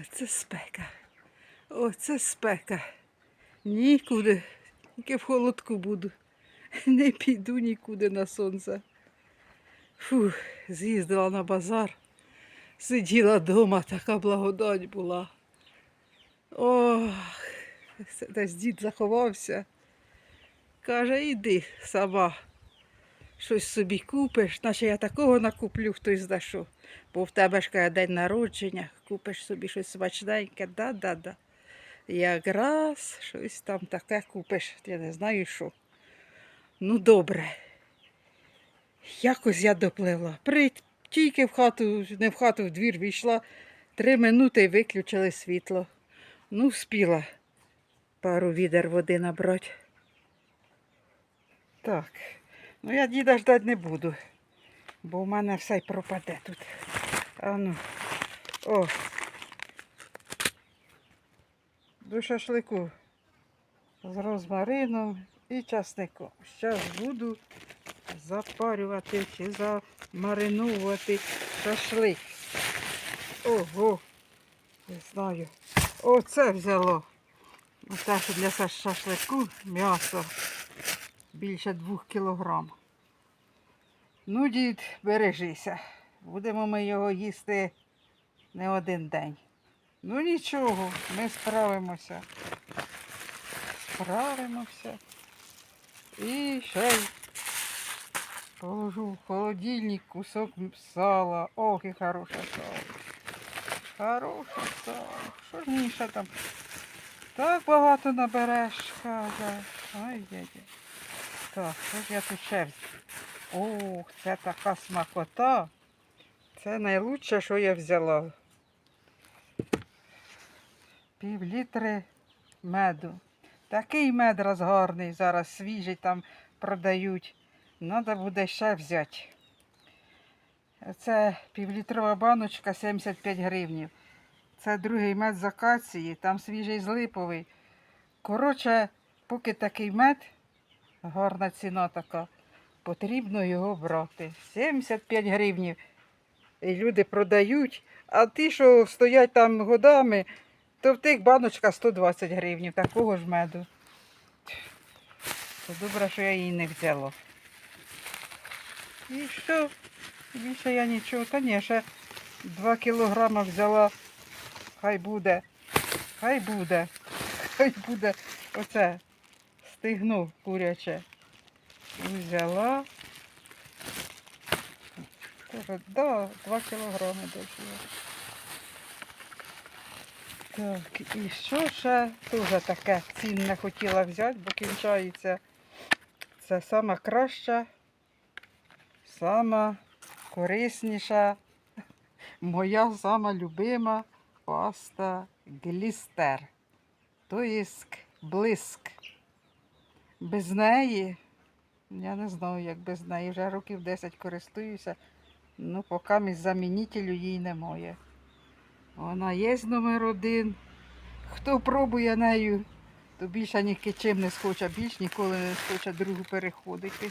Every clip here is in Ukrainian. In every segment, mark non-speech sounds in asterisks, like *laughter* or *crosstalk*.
Оце спека. Оце спека. Нікуди. Тільки в холодку буду. Не піду нікуди на сонце. Фух, з'їздила на базар. Сиділа вдома, така благодать була. Ох, десь дід заховався. Каже, іди сама. Щось собі купиш, наче я такого накуплю, хтось за що. Бо в тебе ж каже, день народження, купиш собі щось смачненьке, да-да-да. Якраз щось там таке купиш, я не знаю що. Ну, добре. Якось я доплила. При... Тільки в хату, не в хату, в двір війшла, три минути виключили світло. Ну, вспіла пару відер води набрати. Так, ну я діда ждати не буду, бо в мене все пропаде тут. А ну, о. До шашлику з розмарином і часником. Зараз буду запарювати чи замариновувати шашлик. Ого, не знаю. Оце взяло. Оце для шашлику м'ясо більше двох кілограм. Ну, дід, бережися. Будемо ми його їсти не один день. Ну нічого, ми справимося. Справимося. І ще й положу в холодильник кусок сала. Ох, і хороше сало. Хороше сало. Що ж мені ще там? Так багато набереш, каже. Ай, дядя. Так, що ж я тут ще? Ох, це така смакота. Це найкраще, що я взяла. Пів літри меду. Такий мед розгарний зараз, свіжий там продають. Треба буде ще взяти. Це півлітрова баночка 75 гривнів. Це другий мед з акації, там свіжий з липовий. Коротше, поки такий мед, гарна ціна така, потрібно його брати. 75 гривнів. І люди продають, а ті, що стоять там годами, то в тих баночка 120 гривнів, такого ж меду. То добре, що я її не взяла. І що? Більше я нічого. Та ні, ще 2 кілограма взяла. Хай буде. Хай буде. Хай буде. Оце стигну куряче. Взяла. Тоже, да, 2 кілограми дійшло. Так, і що ще теж таке цінне хотіла взяти, бо кінчається. Це сама краща, сама корисніша, моя сама любима паста глістер. Тобто блиск. Без неї, я не знаю, як без неї, вже років 10 користуюся, ну поки між замінителю їй немає. Вона є номер один. Хто пробує нею, то більше ні чим не схоче, більш ніколи не схоче другу переходити.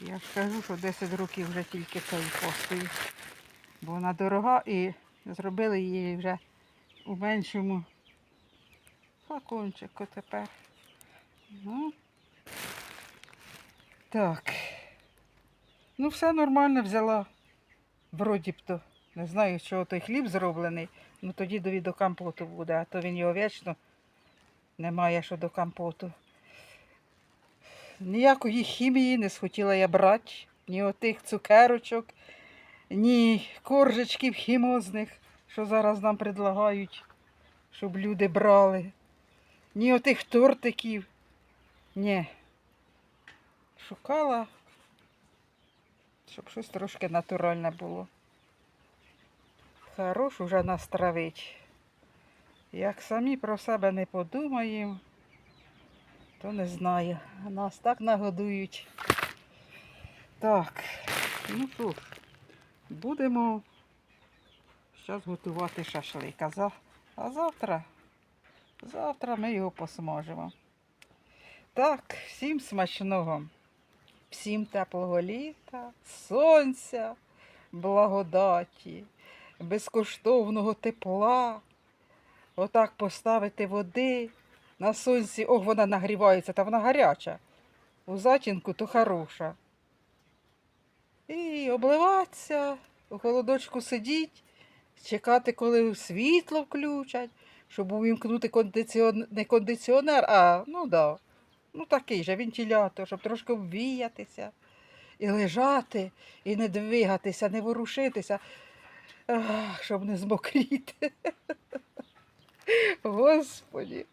Я ж кажу, що 10 років вже тільки цією постою. Бо вона дорога і зробили її вже у меншому флакончику тепер. Так. Ну, все нормально взяла. Вроді б то. Не знаю, чого той хліб зроблений, ну тоді дові до компоту буде, а то він його вічно немає що до компоту. Ніякої хімії не схотіла я брати, ні отих цукерочок, ні коржичків хімозних, що зараз нам предлагають, щоб люди брали, ні отих тортиків. Ні. Шукала, щоб щось трошки натуральне було. Хорош уже нас травить. Як самі про себе не подумаємо, то не знаю. Нас так нагодують. Так, ну що, будемо зараз готувати шашлик. А, а завтра, завтра ми його посмажемо. Так, всім смачного, всім теплого літа, сонця, благодаті безкоштовного тепла. Отак поставити води на сонці. Ох, вона нагрівається, та вона гаряча. У затінку то хороша. І обливатися, у холодочку сидіть, чекати, коли світло включать, щоб увімкнути кондиціон... не кондиціонер, а ну да, ну такий же вентилятор, щоб трошки обвіятися. І лежати, і не двигатися, не ворушитися, Ах, щоб не змокріти. *laughs* Господі,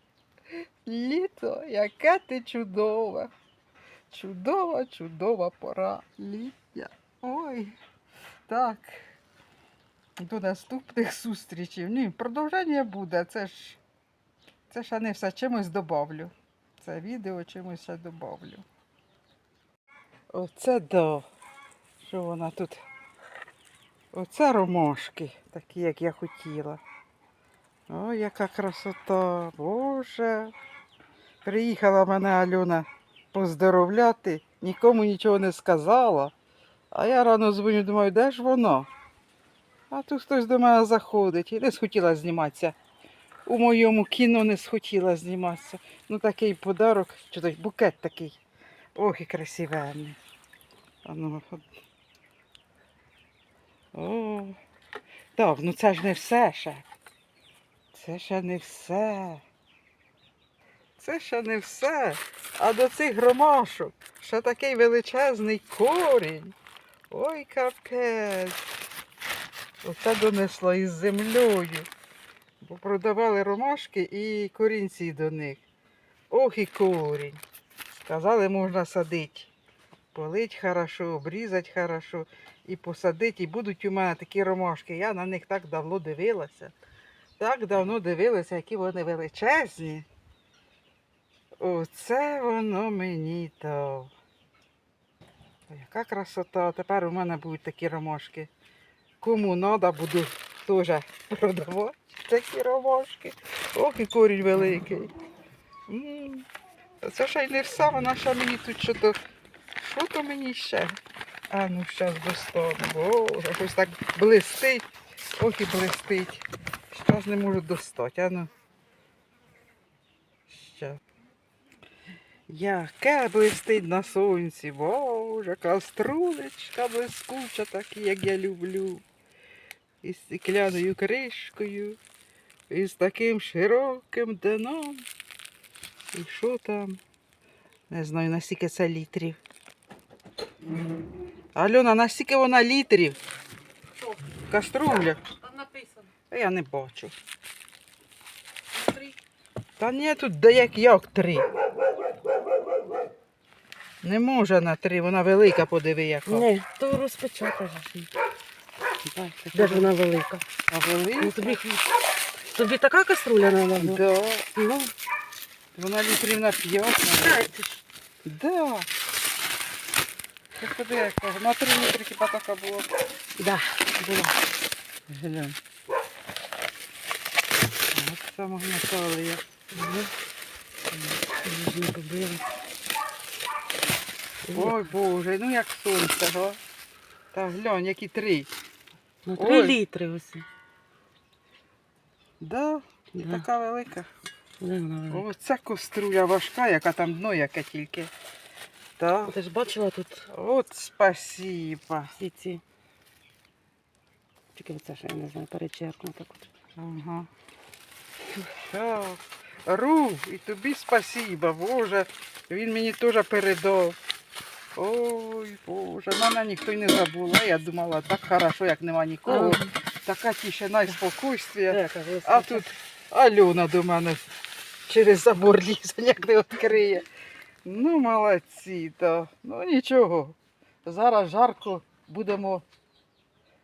літо, яке ти чудове. Чудова, чудова пора літня. Ой, так. До наступних зустрічей. Ні, продовження буде. Це ж це ж не все чимось добавлю. Це відео чимось ще добавлю. Оце да. Що вона тут? Оце ромашки, такі, як я хотіла. Ой, яка красота, Боже. Приїхала мене Альона поздоровляти, нікому нічого не сказала. А я рано дзвоню, думаю, де ж воно? А тут хтось до мене заходить і не схотіла зніматися. У моєму кіно не схотіла зніматися. Ну такий подарок, чи той букет такий. Ох, і красивенний. А ну. О, так, ну це ж не все ще. Це ще не все. Це ще не все. А до цих громашок ще такий величезний корінь. Ой, капець. Оце донесло із землею. Бо продавали ромашки і корінці до них. Ох і корінь. Сказали, можна садити. Полить хорошо, обрізати хорошо і посадити. І будуть у мене такі ромашки. Я на них так давно дивилася. Так давно дивилася, які вони величезні. Оце воно мені дав. Яка красота. Тепер у мене будуть такі ромашки. Кому треба, буду теж продавати такі ромашки. Ох, і корінь великий. Це ще й все, вона ще мені тут що то. Що то мені ще? А ну зараз достану. Боже, щось так блистить. Ох і блистить. Зараз не можу достати. А ну. Щас. Яке блистить на сонці, боже, каструлечка блискуча, такі, як я люблю. Із стекляною кришкою, і з таким широким дном. І що там? Не знаю, наскільки це літрів. Альона, наскільки вона літрів? Що? Каструля. Там написано. А я не бачу. Три. Та ні, тут де як як три. Не може на три, вона велика, подиви яка. Не, то розпечатаєш. Так, Де ж вона велика? А велика? Ну, тобі, тобі така каструля треба? Ну, Да. ну Вона літрів на п'ять. мабуть. знаєте ж. Да. Подиви, яка. На три літри хіба така була. Да, була. Глянь. От магнітолія. Угу. Не побила. Ой, Боже, ну як сонце, го. Та глянь, які три. Ну, три Ой. літри ось. Да, і Да. така велика. Де вона велика? Ця коструля важка, яка там дно яке тільки. Так. Ти ж бачила тут От спасіба. всі ці. Тільки оце ще я не знаю, перечеркнуто. Так от. Ага. Так. Ру, і тобі спасіба, Боже. Він мені теж передав. Ой, Боже, мене ніхто й не забула. Я думала, так хорошо, як нема нікого. Така тишина і кажу, А тут Альона до мене через забор лізе, як не відкриє. Ну, молодці, то. Ну нічого. Зараз жарко будемо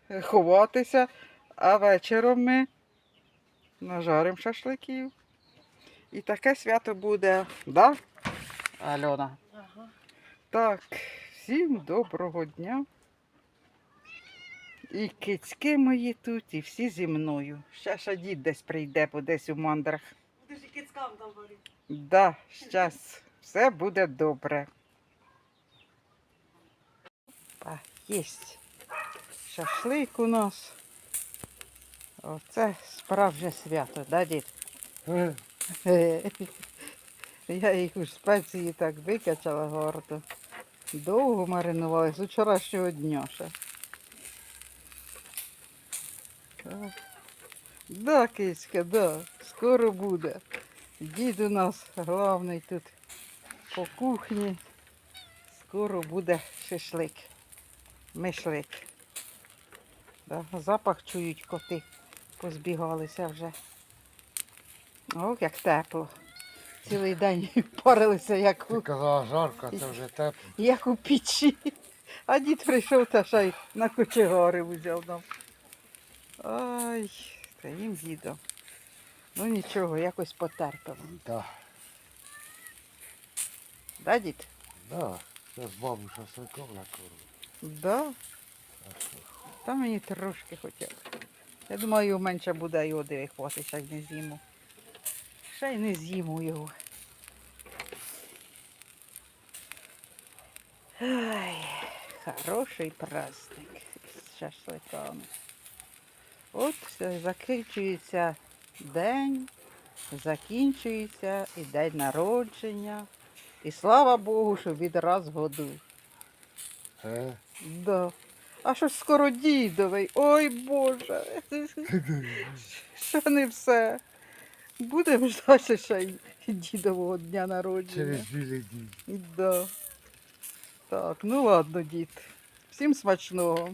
е, ховатися, а вечором ми нажаримо шашликів. І таке свято буде, да? Альона? Так, всім доброго дня. І кицьки мої тут, і всі зі мною. Ще ще дід десь прийде, бо десь у мандрах. Ти ж і кицькам там говорив. Да, щас все буде добре. А, єсть. Шашлик у нас. Оце справжнє свято, да, дід? Е, *laughs* Я їх у спеції так викачала гордо. Довго маринували з вчорашнього дня ще. Так. Да, киська, да, скоро буде. Дід у нас головний тут по кухні. Скоро буде шашлик. Мишлик. Да, запах чують коти. Позбігалися вже. Ох, як тепло. Цілий день *laughs* парилися, як Ти у, казала жарко, це вже тепло. як у печі. А дід прийшов та ще й на кочегари взяв нам. Ай, та їм дідом. Ну нічого, якось потерпимо. Так, Да, дід? да. Це з бабу шашликом на. Да. Та мені трошки б. Я думаю, менше буде його диви хватить, й не з'їму. Ще й не з'їму його. Ай, хороший праздник з шашликами. От все, закінчується день, закінчується і день народження. І слава Богу, що відраз году. Е? Да. А що ж скоро дідовий? Ой Боже. *laughs* Що не все. Будемо ждати ще й дідового дня народження. Через білий день. Да. Так, ну ладно, дід. Всім смачного.